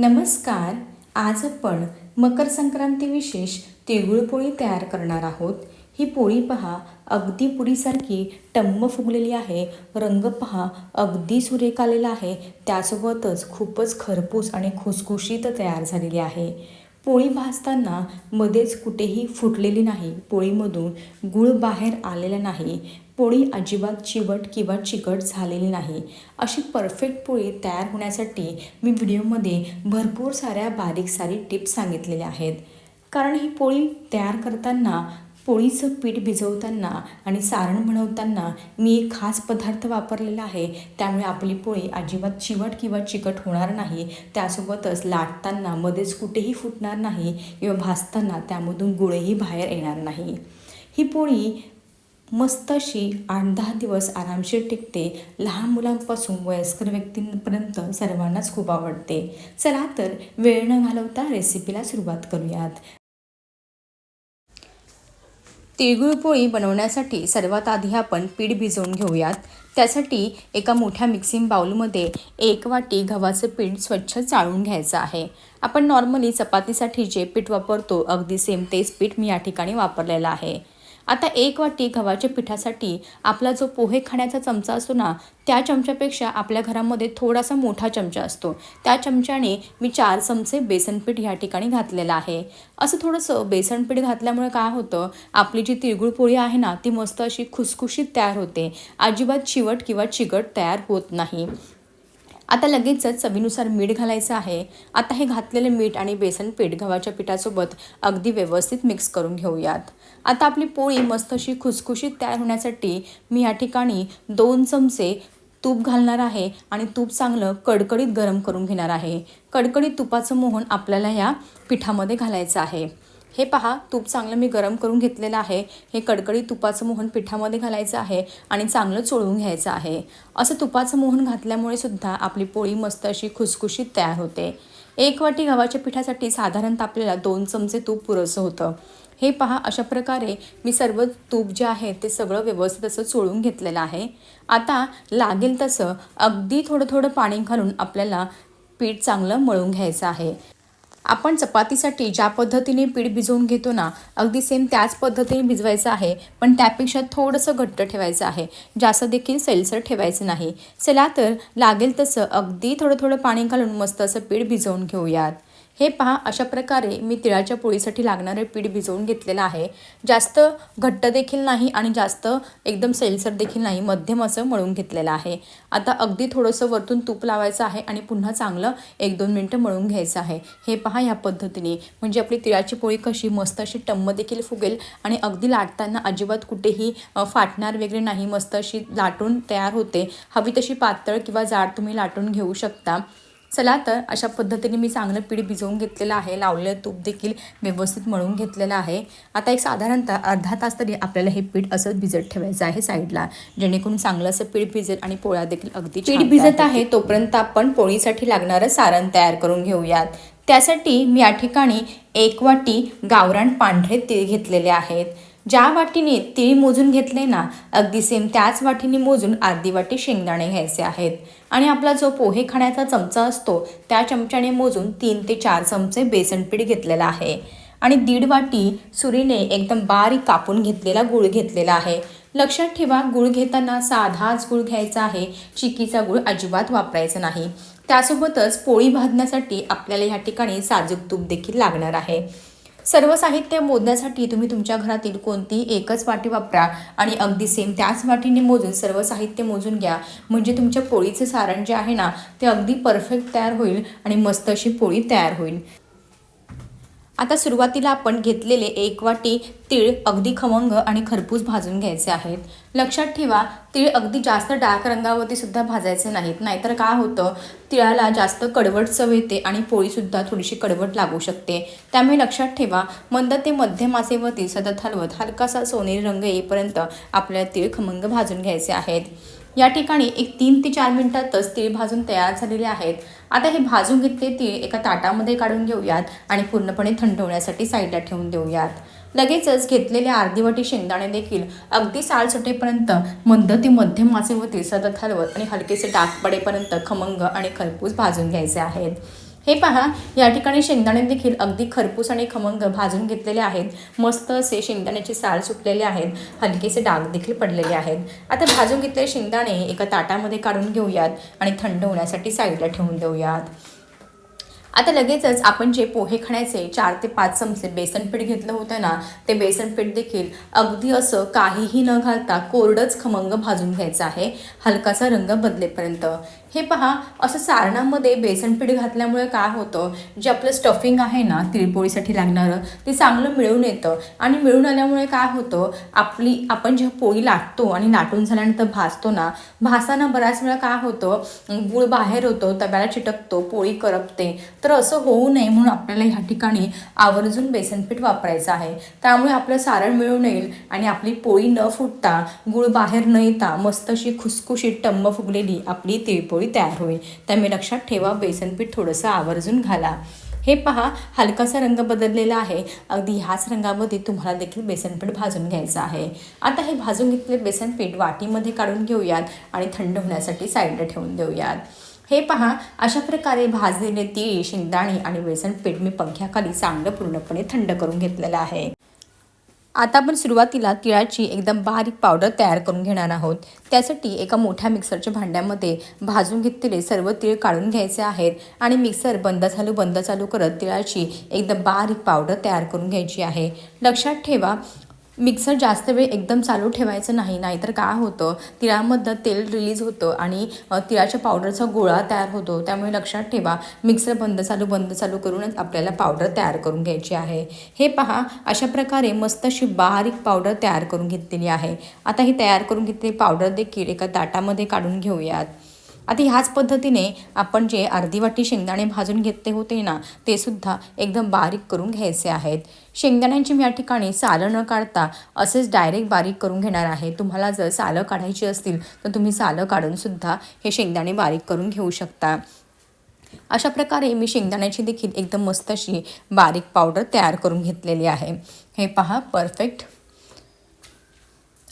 नमस्कार. आज आपण मकर संक्रांती विशेष तिळगुळ पोळी तयार करणार आहोत. ही पोळी पहा अगदी पुरीसारखी टम्म फुगलेली आहे. रंग पहा अगदी सुरेख आलेला आहे. त्यासोबतच खूपच खरपूस आणि खुसखुशीत तयार झालेली आहे. पोळी भाजताना मध्येच कुठेही फुटलेली नाही. पोळीमधून गूळ बाहेर आलेला नाही. पोळी अजिबात चिवट किंवा चिकट झालेली नाही. अशी परफेक्ट पोळी तयार होण्यासाठी मी व्हिडिओमध्ये भरपूर साऱ्या बारीक सारी टिप्स सांगितलेल्या आहेत. कारण ही पोळी तयार करताना पोळीचं पीठ भिजवताना आणि सारण बनवताना मी एक खास पदार्थ वापरलेला आहे. त्यामुळे आपली पोळी अजिबात चिवट किंवा चिकट होणार नाही. त्यासोबतच लाटताना मध्येच कुठेही फुटणार नाही किंवा भाजताना त्यामधून गुळही बाहेर येणार नाही. ही पोळी मस्त अशी आठ दहा दिवस आरामशीर टिकते. लहान मुलांपासून वयस्कर व्यक्तींपर्यंत सर्वांनाच खूप आवडते. चला तर वेळ न घालवता रेसिपीला सुरुवात करूयात. तिळगुळ पोळी बनवण्यासाठी सर्वात आधी आपण पीठ भिजवून घेऊयात. त्यासाठी एका मोठ्या मिक्सिंग बाउलमध्ये एक वाटी गव्हाचं पीठ स्वच्छ चाळून घ्यायचं आहे. आपण नॉर्मली चपातीसाठी जे पीठ वापरतो अगदी सेम तेच पीठ मी या ठिकाणी वापरलेलं आहे. आता एक वाटी गव्हाच्या पिठासाठी आपला जो पोहे खाण्याचा चमचा असतो ना त्या चमच्यापेक्षा आपल्या घरामध्ये थोडासा मोठा चमचा असतो. त्या चमच्याने मी चार चमचे बेसनपीठ या ठिकाणी घातलेलं आहे. असं थोडंसं बेसनपीठ घातल्यामुळे काय होतं आपली जी तिळगुळ पोळी आहे ना ती मस्त अशी खुसखुशीत तयार होते. अजिबात चिवट किंवा चिकट तयार होत नाही. आता लगेचच चवीनुसार मीठ घालायचं आहे. आता हे घातलेलं मीठ आणि बेसन पीठ गव्हाच्या पिठासोबत अगदी व्यवस्थित मिक्स करून घेऊयात. आता आपली पोळी मस्त अशी खुसखुशीत तयार होण्यासाठी मी या ठिकाणी दोन चमचे तूप घालणार आहे आणि तूप चांगलं कडकडीत गरम करून घेणार आहे. कडकडीत तुपाचं मोहन आपल्याला ह्या पिठामध्ये घालायचं आहे. हे पहा तूप चांगलं मी गरम करून घेतलेलं आहे. हे कडकडी तुपाचं मोहन पिठामध्ये घालायचं आहे आणि चांगलं चोळून घ्यायचं आहे. असं तुपाचं मोहन घातल्यामुळे सुद्धा आपली पोळी मस्त अशी खुसखुशीत तयार होते. एक वाटी गव्हाच्या पिठासाठी साधारणतः आपल्याला दोन चमचे तूप पुरेसं होतं. हे पहा अशा प्रकारे मी सर्व तूप जे आहे ते सगळं व्यवस्थित असं चोळून घेतलेलं आहे. आता लागेल तसं अगदी थोडं थोडं पाणी घालून आपल्याला पीठ चांगलं मळून घ्यायचं आहे. आपण चपातीसाठी ज्या पद्धतीने पीठ भिजवून घेतो ना अगदी सेम त्याच पद्धतीने भिजवायचं आहे पण त्यापेक्षा थोडंसं घट्ट ठेवायचं आहे. जास्त देखील सैलसर ठेवायचं नाही. चला तर लागेल तसं अगदी थोडं थोडं पाणी घालून मस्त असं पीठ भिजवून घेऊयात. हे पहा अशा प्रकारे मी तिळाच्या पोळीसाठी लागणारे पीठ भिजवून घेतलेलं आहे. जास्त घट्ट देखील नाही आणि जास्त एकदम सैलसर देखील नाही मध्यम असं मळून घेतलेलं आहे. आता अगदी थोडंसं वरतून तूप लावायचं आहे आणि पुन्हा चांगलं एक दोन मिनटं मळून घ्यायचं आहे. हे पहा ह्या पद्धतीने. म्हणजे आपली तिळाची पोळी कशी मस्त अशी टम्म देखील फुगेल आणि अगदी लाटताना अजिबात कुठेही फाटणार वगैरे नाही मस्त अशी लाटून तयार होते. हवी तशी पातळ किंवा जाड तुम्ही लाटून घेऊ शकता. चला तर अशा पद्धतीने मी चांगलं पीठ भिजवून घेतलेलं आहे. लावलेलं तूप देखील व्यवस्थित मळून घेतलेलं आहे. आता एक साधारणतः अर्धा तास तरी आपल्याला हे पीठ असंच भिजत ठेवायचं आहे साईडला जेणेकरून चांगलं असं पीठ भिजेल आणि पोळ्या देखील अगदी पीठ भिजत आहे तोपर्यंत आपण पोळीसाठी लागणारं सारण तयार करून घेऊयात. त्यासाठी मी या ठिकाणी एक वाटी गावरान पांढरे तीळ घेतलेले आहेत. ज्या वाटीने तीळ मोजून घेतले ना अगदी सेम त्याच वाटीने मोजून अर्धी वाटी शेंगदाणे घ्यायचे आहेत. आणि आपला जो पोहे खाण्याचा चमचा असतो त्या चमच्याने मोजून तीन ते चार चमचे बेसनपीठ घेतलेला आहे. आणि दीड वाटी सुरीने एकदम बारीक कापून घेतलेला गूळ घेतलेला आहे. लक्षात ठेवा गूळ घेताना साधाच गूळ घ्यायचा आहे चिकीचा गूळ अजिबात वापरायचा नाही. त्यासोबतच पोळी भाजण्यासाठी आपल्याला ह्या ठिकाणी साजूक तूप देखील लागणार आहे. सर्व साहित्य मोजण्यासाठी तुम्ही तुमच्या घरातील कोणतीही एकच वाटी वापरा आणि अगदी सेम त्याच वाटीने मोजून सर्व साहित्य मोजून घ्या. म्हणजे तुमच्या पोळीचे सारण जे आहे ना ते अगदी परफेक्ट तयार होईल आणि मस्त अशी पोळी तयार होईल. आता सुरुवातीला आपण घेतलेले एक वाटी तीळ अगदी खमंग आणि खरपूस भाजून घ्यायचे आहेत. लक्षात ठेवा तीळ अगदी जास्त डार्क रंगावरती सुद्धा भाजायचे नाहीत. नाहीतर काय होतं तिळाला जास्त कडवट चव येते आणि पोळीसुद्धा थोडीशी कडवट लागू शकते. त्यामुळे लक्षात ठेवा मंद ते मध्यम आचेवरती सतत हलवत हलकासा सोनेरी रंग येईपर्यंत आपल्याला तीळ खमंग भाजून घ्यायचे आहेत. या ठिकाणी एक तीन ते चार मिनिटातच तीळ भाजून तयार झालेले आहेत. आता हे भाजून घेतले ती एका ताटामध्ये काढून घेऊयात आणि पूर्णपणे थंड होण्यासाठी साईडला ठेवून देऊयात. लगेचच घेतलेले अर्धी वाटी शेंगदाणे देखील अगदी साल सुटेपर्यंत मंद ते मध्यम मासेवरती सतत हलवत आणि हलकेसे डाग पडेपर्यंत खमंग आणि खरपूस भाजून घ्यायचे आहेत. हे पहा या ठिकाणी शेंगदाणे देखील अगदी खरपूस आणि खमंग भाजून घेतलेले आहेत. मस्त असे शेंगदाण्याचे साल सुटलेले आहेत. हलकेसे डाग देखील पडलेले आहेत. आता भाजून घेतलेले शेंगदाणे एका ताटामध्ये काढून घेऊयात आणि थंड होण्यासाठी साईडला ठेवून देऊयात. आता लगेचच आपण जे पोहे खाण्याचे चार ते पाच चमचे बेसन पीठ घेतलं होतं ना ते बेसन पीठ देखील अगदी असं काहीही न घालता कोरडंच खमंग भाजून घ्यायचं आहे. हलकासा रंग बदलेपर्यंत. हे पहा असं सारणामध्ये बेसनपीठ घातल्यामुळे काय होतं? जे आपलं स्टफिंग आहे ना तिळपोळीसाठी लागणारं ते चांगलं मिळून येतं. आणि मिळून आल्यामुळे काय होतं? आपली आपण जेव्हा पोळी लाटतो आणि लाटून झाल्यानंतर भाजतो ना भासाना बऱ्याच वेळा काय होतं? गूळ बाहेर होतो तव्याला चिटकतो पोळी करपते. तर असं होऊ नये म्हणून आपल्याला ह्या ठिकाणी आवर्जून बेसनपीठ वापरायचं आहे. त्यामुळे आपलं सारण मिळून येईल आणि आपली पोळी न फुटता गूळ बाहेर न येता मस्त अशी खुसखुशीत टंब फुगलेली आपली तिळपोळी. तयार होईल. त्यामुळे लक्षात ठेवा बेसन पीठ थोडंसं आवर्जून घाला. हे पहा हलकासा रंग बदललेला आहे. अगदी ह्याच रंगामध्ये तुम्हाला देखील बेसनपीठ भाजून घ्यायचं आहे. आता हे भाजून घेतले बेसनपीठ वाटीमध्ये काढून घेऊयात आणि थंड होण्यासाठी साईडला ठेवून देऊयात. हे पहा अशा प्रकारे भाजलेले तीळ शेंगदाणे आणि बेसनपीठ मी पंख्याखाली चांगलं पूर्णपणे थंड करून घेतलेलं आहे. आता आपण सुरुवातीला तिळाची एकदम बारीक पावडर तयार करून घेणार आहोत. त्यासाठी एका मोठ्या मिक्सरच्या भांड्यामध्ये भाजून घेतलेले सर्व तीळ काढून घ्यायचे आहेत आणि मिक्सर बंद चालू बंद चालू करत तिळाची एकदम बारीक पावडर तयार करून घ्यायची आहे. लक्षात ठेवा मिक्सर जास्त वेळ एकदम चालू ठेवायचं नाही नाहीतर काय होतं तिळामधनं तेल रिलीज होतं आणि तिळाच्या पावडरचा गोळा तयार होतो. त्यामुळे लक्षात ठेवा मिक्सर बंद चालू बंद चालू करूनच आपल्याला पावडर तयार करून घ्यायची आहे. हे पहा अशा प्रकारे मस्त अशी बारीक पावडर तयार करून घेतलेली आहे. आता ही तयार करून घेतलेली पावडर देखील एका ताटामध्ये काढून घेऊयात. आधी ह्याच पद्धतीने आपण जे अर्धी वाटी शेंगदाणे भाजून घेतले होते ना ते सुद्धा एकदम बारीक करून घ्यायचे आहेत. शेंगदाण्यांची मी या ठिकाणी सालं न काढता असेच डायरेक्ट बारीक करून घेणार आहे. तुम्हाला जर सालं काढायची असतील तर तुम्ही सालं काढूनसुद्धा हे शेंगदाणे बारीक करून घेऊ शकता. अशा प्रकारे मी शेंगदाण्याची देखील एकदम मस्त अशी बारीक पावडर तयार करून घेतलेली आहे. हे पहा परफेक्ट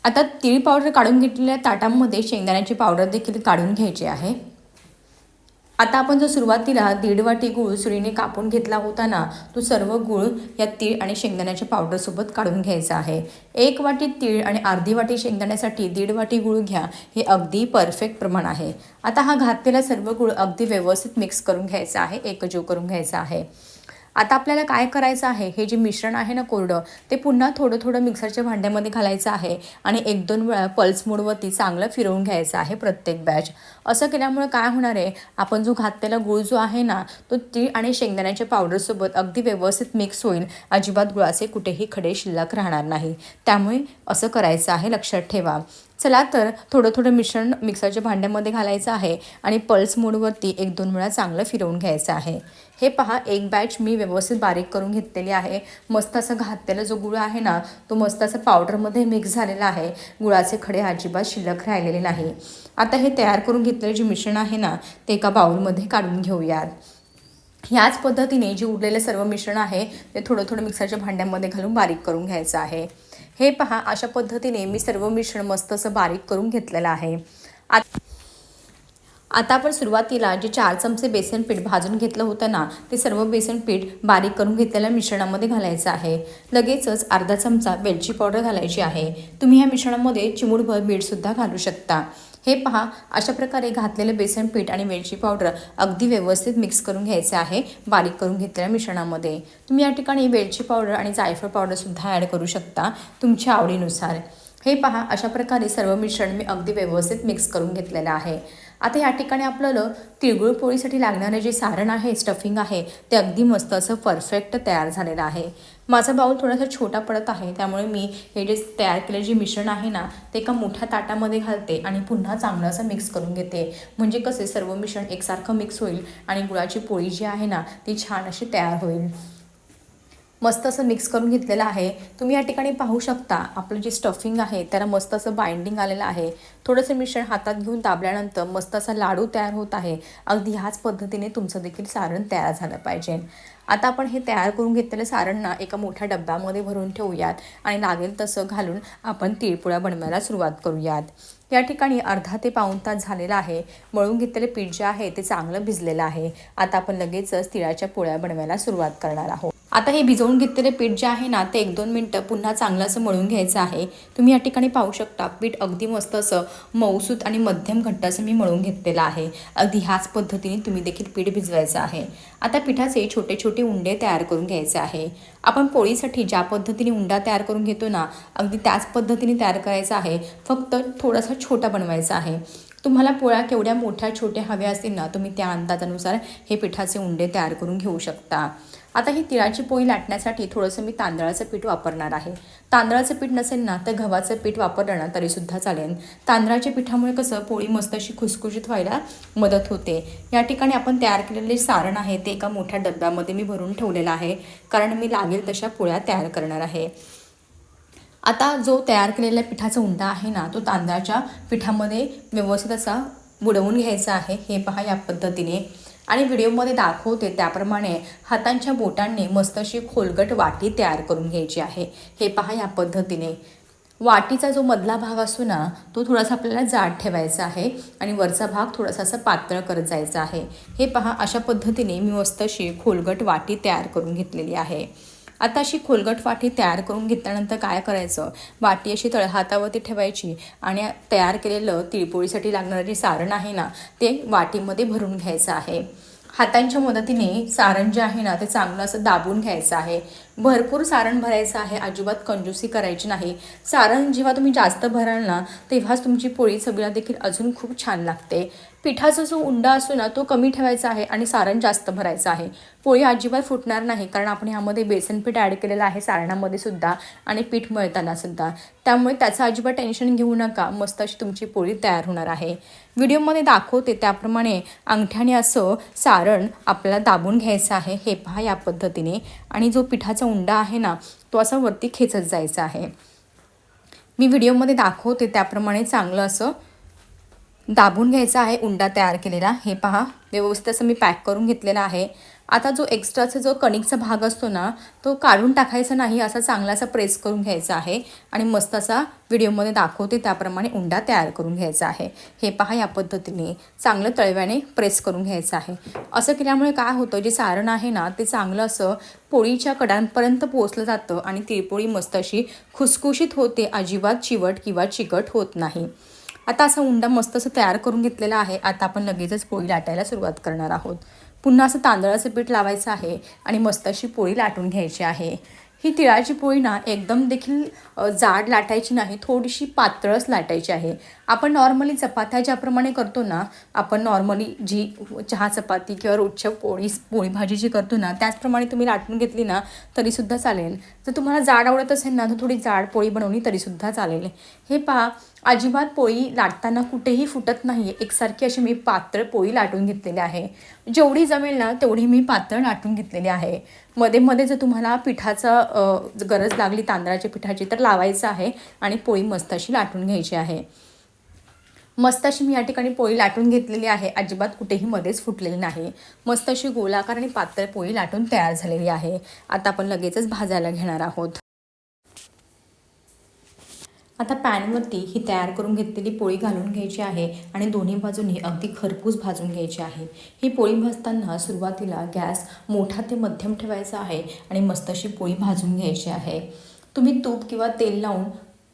आता तीळ पावडर काढून घेतलेल्या ताटामध्ये शेंगदाण्याची पावडर देखील काढून घ्यायची आहे. आता आपण जो सुरुवातीला दीड वाटी गूळ सुरीने कापून घेतला होता ना तो सर्व गूळ या तीळ आणि शेंगदाण्याच्या पावडरसोबत काढून घ्यायचा आहे. एक वाटी तीळ आणि अर्धी वाटी शेंगदाण्यासाठी दीड वाटी गूळ घ्या हे अगदी परफेक्ट प्रमाण आहे. आता हा घातलेला सर्व गूळ अगदी व्यवस्थित मिक्स करून घ्यायचा आहे एकजीव करून घ्यायचा आहे. आता आपल्याला काय करायचं आहे? हे जे मिश्रण आहे ना कोरडं ते पुन्हा थोडं थोडं मिक्सरच्या भांड्यामध्ये घालायचं आहे आणि एक दोन वेळा पल्स मोडवरती चांगलं फिरवून घ्यायचं आहे प्रत्येक बॅच असं केल्यामुळे काय होणार आहे? आपण जो घातलेला गुळ जो आहे ना तो तीळ आणि शेंगदाण्याच्या पावडरसोबत अगदी व्यवस्थित मिक्स होईल. अजिबात गुळाचे कुठेही खडे शिल्लक राहणार नाही. त्यामुळे असं करायचं आहे लक्षात ठेवा. चला तर थोडं थोडं मिश्रण मिक्सरच्या भांड्यामध्ये घालायचं आहे आणि पल्स मोडवरती एक दोन वेळा चांगलं फिरवून घ्यायचं आहे. हे पहा एक बॅच मी व्यवस्थित बारीक करून घेतलेली आहे. मस्त असं घातलेला जो गुळ आहे ना तो मस्त असं पावडरमध्ये मिक्स झालेला आहे. गुळाचे खडे अजिबात शिल्लक राहिलेले नाही. आता हे तयार करून घेतलेले जे मिश्रण आहे ना ते एका बाउलमध्ये काढून घेऊयात. ह्याच पद्धतीने जे उरलेलं सर्व मिश्रण आहे ते थोडं थोडं मिक्सरच्या भांड्यामध्ये घालून बारीक करून घ्यायचं आहे. हे पहा अशा पद्धतीने मी सर्व मिश्रण मस्त असं बारीक करून घेतलेलं आहे. आत आता आपण सुरुवातीला जे चार चमचे बेसन पीठ भाजून घेतलं होतं ना ते सर्व बेसन पीठ बारीक करून घेतलेल्या मिश्रणामध्ये घालायचं आहे. लगेचच अर्धा चमचा वेलची पावडर घालायची आहे. तुम्ही ह्या मिश्रणामध्ये चिमूटभर मीठसुद्धा घालू शकता. हे पहा अशा प्रकारे घातलेलं बेसन पीठ आणि वेलची पावडर अगदी व्यवस्थित मिक्स करून घ्यायचे आहे बारीक करून घेतलेल्या मिश्रणामध्ये. तुम्ही या ठिकाणी वेलची पावडर आणि जायफळ पावडरसुद्धा ॲड करू शकता तुमच्या आवडीनुसार. हे पहा अशा प्रकारे सर्व मिश्रण मी अगदी व्यवस्थित मिक्स करून घेतलेलं आहे. आता या ठिकाणी आपल्याला तिळगुळ पोळीसाठी लागणारे जे सारण आहे स्टफिंग आहे ते अगदी मस्त असं परफेक्ट तयार झालेलं आहे. माझा बाऊल थोडासा छोटा पडत आहे त्यामुळे मी हे जे तयार केलेलं जे मिश्रण आहे ना ते एका मोठ्या ताटामध्ये घालते आणि पुन्हा चांगलं असं मिक्स करून घेते. म्हणजे कसे सर्व मिश्रण एकसारखं मिक्स होईल आणि गुळाची पोळी जी आहे ना ती छान अशी तयार होईल. मस्त असं मिक्स करून घेतलेलं आहे. तुम्ही या ठिकाणी पाहू शकता आपलं जे स्टफिंग आहे त्याला मस्त असं बाइंडिंग आलेलं आहे. थोडंसं मिश्रण हातात घेऊन दाबल्यानंतर मस्त असा लाडू तयार होत आहे. अगदी ह्याच पद्धतीने तुमचं देखील सारण तयार झालं पाहिजे. आता आपण हे तयार करून घेतलेलं सारण ना एका मोठ्या डब्यामध्ये भरून ठेवूयात आणि लागेल तसं घालून आपण तिळपुळ्या बनवायला सुरुवात करूयात. या ठिकाणी अर्धा ते पाऊण तास झालेला आहे. मळून घेतलेले पीठ जे आहे ते चांगलं भिजलेलं आहे. आता आपण लगेचच तिळाच्या पोळ्या बनवायला सुरुवात करणार आहोत. आता हे भिजवून घेतलेले पीठ जे आहे ना ते एक दोन मिनटं पुन्हा चांगलं असं मळून घ्यायचं आहे. तुम्ही या ठिकाणी पाहू शकता पीठ अगदी मस्त असं मऊसूत आणि मध्यम घट्ट असं मी मळून घेतलेलं आहे. अगदी ह्याच पद्धतीने तुम्ही देखील पीठ भिजवायचं आहे. आता पिठाचे छोटे छोटे उंडे तयार करून घ्यायचे आहे. आपण पोळीसाठी ज्या पद्धतीने उंडा तयार करून घेतो ना अगदी त्याच पद्धतीने तयार करायचा आहे. फक्त थोडासा छोटा बनवायचा आहे. तुम्हाला पोळ्या केवढ्या मोठ्या छोट्या हव्या असतील ना तुम्ही त्या अंदाजानुसार हे पिठाचे उंडे तयार करून घेऊ शकता. आता ही तिळाची पोळी लाटण्यासाठी थोडंसं मी तांदळाचं पीठ वापरणार आहे. तांदळाचं पीठ नसेल ना तर गव्हाचं पीठ वापरलं ना तरीसुद्धा चालेल. तांदळाच्या पिठामुळे कसं पोळी मस्त अशी खुसखुशीत व्हायला मदत होते. या ठिकाणी आपण तयार केलेले सारण आहे ते एका मोठ्या डब्यामध्ये मी भरून ठेवलेलं आहे कारण मी लागेल तशा पोळ्या तयार करणार आहे. आता जो तयार केलेल्या पिठाचा उंडा आहे ना तो तांदळाच्या पिठामध्ये व्यवस्थित असा बुडवून घ्यायचा आहे. हे पहा या पद्धतीने. आणि व्हिडिओमध्ये दाखवते त्याप्रमाणे हातांच्या बोटांनी मस्त अशी खोलगट वाटी तयार करून घ्यायची आहे. हे पहा या पद्धतीने. वाटीचा जो मधला भाग असतो ना तो थोडासा आपल्याला जाड ठेवायचा आहे आणि वरचा भाग थोडासा असा पातळ करत जायचा आहे. हे पहा अशा पद्धतीने मी मस्त अशी खोलगट वाटी तयार करून घेतलेली आहे. आता अशी खोलगट वाटी तयार करून घेतल्यानंतर काय करायचं? वाटी अशी तळ हातावरती ठेवायची आणि तयार केलेलं तिळपोळीसाठी लागणारं जे सारण आहे ना ते वाटीमध्ये भरून घ्यायचं आहे. हातांच्या मदतीने सारण जे आहे ना ते चांगलं असं दाबून घ्यायचं आहे. भरपूर सारण भरायचं आहे अजिबात कंजूसी करायची नाही. सारण जेव्हा तुम्ही जास्त भराल ना तेव्हाच तुमची पोळी चवीला देखील अजून खूप छान लागते. पिठाचा जो उंडा असतो ना तो कमी ठेवायचा आहे आणि सारण जास्त भरायचं आहे. पोळी अजिबात फुटणार नाही कारण आपण ह्यामध्ये बेसन पीठ ॲड केलेलं आहे सारणामध्ये सुद्धा आणि पीठ मळताना सुद्धा. त्यामुळे त्याचं अजिबात टेन्शन घेऊ नका मस्त अशी तुमची पोळी तयार होणार आहे. व्हिडिओमध्ये दाखवते त्याप्रमाणे अंगठ्याने असं सारण आपल्याला दाबून घ्यायचं आहे हे पहा या पद्धतीने. आणि जो पिठाचा उंडा आहे ना तो असा वरती खेचत जायचा आहे. मी व्हिडिओमध्ये दाखवते त्याप्रमाणे चांगलं असं दाबून घ्यायचा आहे उंडा तयार केलेला. हे पहा व्यवस्थित असं मी पॅक करून घेतलेला आहे. आता जो एक्स्ट्राचा जो कणिकचा भाग असतो ना तो काढून टाकायचा नाही असा चांगला असा प्रेस करून घ्यायचा आहे. आणि मस्त असा व्हिडिओमध्ये दाखवते त्याप्रमाणे उंडा तयार करून घ्यायचा आहे. हे पहा या पद्धतीने. चांगलं तळव्याने प्रेस करून घ्यायचं आहे. असं केल्यामुळे काय होतं जे सारण आहे ना ते चांगलं असं पोळीच्या कडांपर्यंत पोचलं जातं आणि तिळपोळी मस्त अशी खुसखुशीत होते. अजिबात चिवट किंवा चिकट होत नाही. आता असा उंडा मस्त असं तयार करून घेतलेला आहे. आता आपण लगेचच पोळी लाटायला सुरुवात करणार आहोत. पुन्हा असं तांदळाचं पीठ लावायचं आहे आणि मस्त अशी पोळी लाटून घ्यायची आहे. ही तिळाची पोळी ना एकदम देखील जाड लाटायची नाही थोडीशी पातळच लाटायची आहे. आपण नॉर्मली चपात्या ज्याप्रमाणे करतो ना आपण नॉर्मली जी चहा चपाती किंवा रोजच्या पोळी पोळी भाजी जी करतो ना त्याचप्रमाणे तुम्ही लाटून घेतली ना तरीसुद्धा चालेल. जर तुम्हाला जाड आवडत असेल ना तर थोडी जाड पोळी बनवली तरीसुद्धा चालेल. हे पहा अजिबात पोळी लाटताना कुठेही फुटत नाही एकसारखी अशी मी पातळ पोळी लाटून घेतलेली आहे. जेवढी जमेल ना तेवढी मी पातळ लाटून घेतलेली आहे. मध्ये मध्ये जर तुम्हाला पिठाचा गरज लागली तांदळाच्या पिठाची तर लावायचं आहे आणि पोळी मस्त अशी लाटून घ्यायची आहे. मस्त अशी मी या ठिकाणी पोळी लाटून घेतलेली आहे. अजिबात कुठेही मध्येच फुटलेली नाही. मस्त अशी गोलाकार आणि पातळ पोळी लाटून तयार झालेली आहे. आता आपण लगेचच भाजायला घेणार आहोत. आता पॅनवरती ही तयार करून घेतलेली पोळी घालून घ्यायची आहे आणि दोन्ही बाजूंनी अगदी खरपूस भाजून घ्यायची आहे. ही पोळी भाजताना सुरुवातीला गॅस मोठा ते मध्यम ठेवायचा आहे आणि मस्त अशी पोळी भाजून घ्यायची आहे. तुम्ही तूप किंवा तेल लावून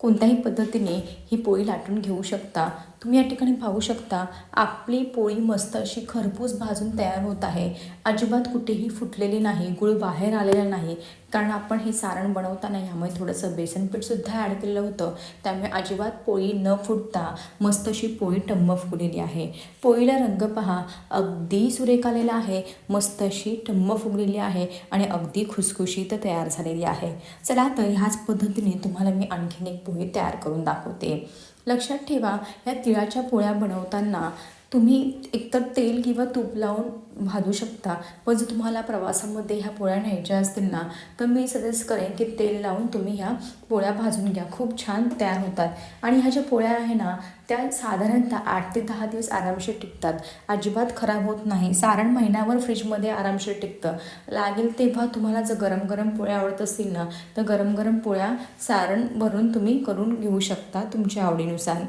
कोणत्याही पद्धतीने ही पोळी लाटून घेऊ शकता. तुम्ही या ठिकाणी पाहू शकता आपली पोळी मस्त अशी खरपूस भाजून तयार होत आहे. अजिबात कुठेही फुटलेली नाही गुळ बाहेर आलेला नाही. कारण आपण हे सारण बनवताना यामुळे थोडंसं बेसनपीठसुद्धा ॲड केलेलं होतं. त्यामुळे अजिबात पोळी न फुटता मस्त अशी पोळी टम्म फुगलेली आहे. पोळीला रंग पहा अगदी सुरेख आलेला आहे. मस्त अशी टम्म फुगलेली आहे आणि अगदी खुसखुशीत तयार झालेली आहे. चला तर ह्याच पद्धतीने तुम्हाला मी आणखीन एक पोळी तयार करून दाखवते. लक्षात ठेवा या तिळाच्या पोळ्या बनवताना तुम्ही एकतर तेल किंवा तूप लावून भाजू शकता पण जर तुम्हाला प्रवासामध्ये ह्या पोळ्या न्यायच्या असतील ना तर मी सजेस्ट करेन की तेल लावून तुम्ही ह्या पोळ्या भाजून घ्या. खूप छान तयार होतात. आणि ह्या ज्या पोळ्या आहे ना त्या साधारणतः आठ ते दहा दिवस आरामशीर टिकतात. अजिबात खराब होत नाही. सारण महिन्यावर फ्रीजमध्ये आरामशीर टिकतं. लागेल तेव्हा तुम्हाला जर गरम गरम पोळ्या आवडत असतील ना तर गरम गरम पोळ्या सारण भरून तुम्ही करून घेऊ शकता तुमच्या आवडीनुसार.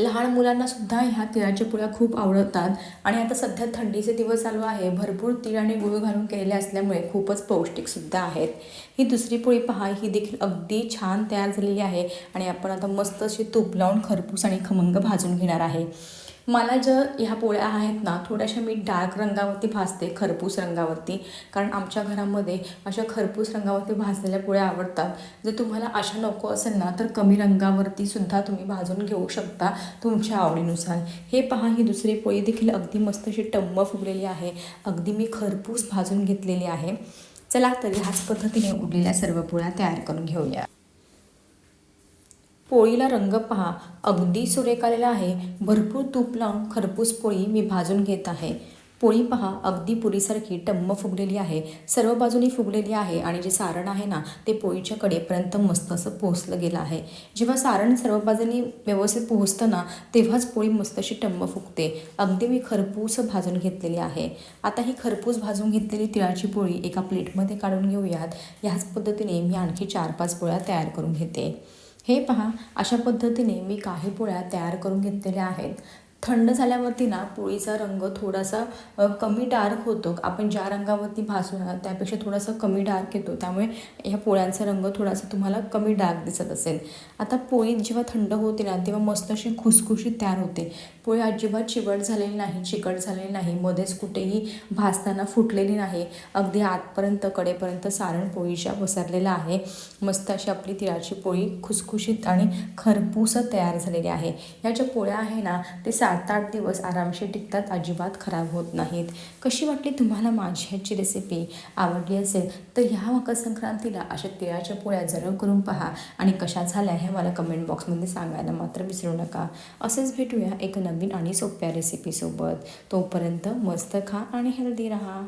लहान मुलांना सुद्धा ह्या तिळाच्या पोळ्या खूप आवडतात. आणि आता सध्या थंडीचे दिवस चालू आहे. भरपूर तीळ आणि गुळ घालून केलेले असल्यामुळे खूपच पौष्टिकसुद्धा आहेत. ही दुसरी पोळी पहा. ही देखील अगदी छान तयार झालेली आहे. आणि आपण आता मस्त अशी तूप लावून खरपूस आणि खमंग भाजून घेणार आहे. मला जर ह्या पोळ्या आहेत ना थोड्याशा मी डार्क रंगावरती भाजते खरपूस रंगावरती. कारण आमच्या घरामध्ये अशा खरपूस रंगावरती भाजलेल्या पोळ्या आवडतात. जर तुम्हाला अशा नको असेल ना तर कमी रंगावरती सुद्धा तुम्ही भाजून घेऊ शकता तुमच्या आवडीनुसार. हे पहा ही दुसरी पोळी देखील अगदी मस्त अशी टंब फुगलेली आहे. अगदी मी खरपूस भाजून घेतलेली आहे. चला तर ह्याच पद्धतीने उरलेल्या सर्व पोळ्या तयार करून घेऊया. पोळीला रंग पहा. अगदी सुरेख आलेला आहे. भरपूर तूप लावून खरपूस पोळी मी भाजून घेत आहे. पोळी पहा. अगदी पुरीसारखी टम्म फुगलेली आहे. सर्व बाजूनी फुगलेली आहे आणि जे सारण आहे ना ते पोळीच्या कडेपर्यंत मस्त असं पोहोचलं गेलं आहे. जेव्हा सारण सर्व बाजूनी व्यवस्थित पोहोचतं ना तेव्हाच पोळी मस्त अशी टम्म फुगते. अगदी मी खरपूस भाजून घेतलेली आहे. आता ही खरपूस भाजून घेतलेली तिळाची पोळी एका प्लेटमध्ये काढून घेऊयात. ह्याच पद्धतीने मी आणखी चार पाच पोळ्या तयार करून घेते. हे पहा अशा पद्धतीने मी काही पोळ्या तयार करून घेतलेल्या आहेत. थंड झाल्यावरती ना पोळीचा रंग थोडासा कमी डार्क होतो. आपण ज्या रंगावरती भाजू त्यापेक्षा थोडासा कमी डार्क येतो. त्यामुळे ह्या पोळ्यांचा रंग थोडासा तुम्हाला कमी डार्क दिसत असेल. आता पोळी जेव्हा थंड होते ना तेव्हा मस्त अशी खुसखुशीत तयार होते. पोळी अजिबात चिवट झालेली नाही चिकट झालेली नाही. मध्येच कुठेही भाजताना फुटलेली नाही. अगदी आतपर्यंत कडेपर्यंत सारण पोळीच्या पसरलेलं आहे मस्त अशी आपली तिळाची पोळी खुसखुशीत आणि खरपूस तयार झालेली आहे. ह्या ज्या पोळ्या आहे ना ते सा सात आठ दिवस आरामशीर टिकतात अजिबात खराब होत नाहीत. कशी वाटली तुम्हाला माझी ह्याची रेसिपी आवडली असेल तर ह्या मकर संक्रांतीला अशा तिळाच्या पोळ्या जरूर करून पहा आणि कशा झाल्या हे मला कमेंट बॉक्समध्ये सांगायला मात्र विसरू नका. असेच भेटूया एक नवीन आणि सोप्या रेसिपीसोबत तोपर्यंत मस्त खा आणि हेल्दी राहा.